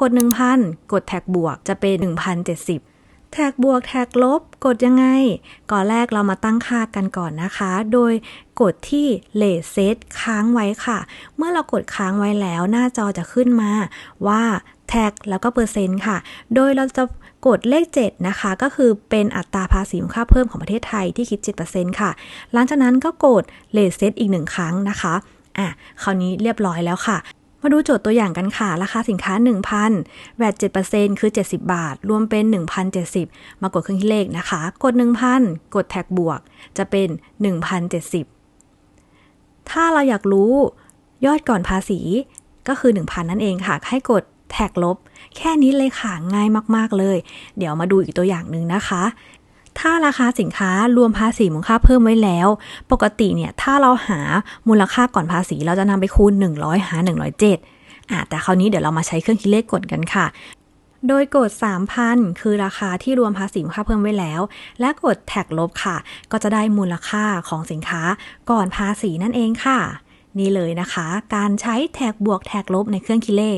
กด 1,000 กดแท็กบวกจะเป็น 1,070 แท็กบวกแท็กลบ กดยังไง ก่อนแรกเรามาตั้งค่ากันก่อนนะคะ โดยกดที่เลทเซตค้างไว้ค่ะ เมื่อเรากดค้างไว้แล้วหน้าจอจะขึ้นมาว่าแท็กแล้วก็เปอร์เซ็นต์ค่ะ โดยเราจะกดเลข 7 นะคะ ก็คือเป็นอัตราภาษีมูลค่าเพิ่มของประเทศไทยที่คิด 7%ค่ะ หลังจากนั้นก็กดเลทเซตอีกหนึ่งครั้งนะคะอะคราวนี้เรียบร้อยแล้วค่ะ มาดูโจทย์ตัวอย่างกันค่ะ ราคาสินค้า 1,000แวด7%คือ 70 บาท รวมเป็น 1,070 มากดเครื่องคิดเลขนะคะ กด 1,000 กดแท็กบวก จะเป็น 1,070 ถ้าเราอยากรู้ยอดก่อนภาษีก็คือ 1,000 นั่นเองค่ะ ให้กดแท็กลบ แค่นี้เลยค่ะ ง่ายมาก ๆ เลย เดี๋ยวมาดูอีกตัวอย่างหนึ่งนะคะ ถ้าราคาสินค้ารวมภาษีมูลค่าเพิ่มไว้แล้ว ปกติเนี่ยถ้าเราหามูลค่าก่อนภาษี เราจะนำไปคูณ 100 หา 107อะแต่คราวนี้เดี๋ยวเรามาใช้เครื่องคิดเลขกดกันค่ะโดยกด 3,000 คือราคาที่รวมภาษีมูลค่าเพิ่มไว้แล้ว และกดแท็กลบค่ะ ก็จะได้มูลค่าของสินค้าก่อนภาษีนั่นเองค่ะ นี่เลยนะคะ การใช้แท็กบวกแท็กลบในเครื่องคิดเลข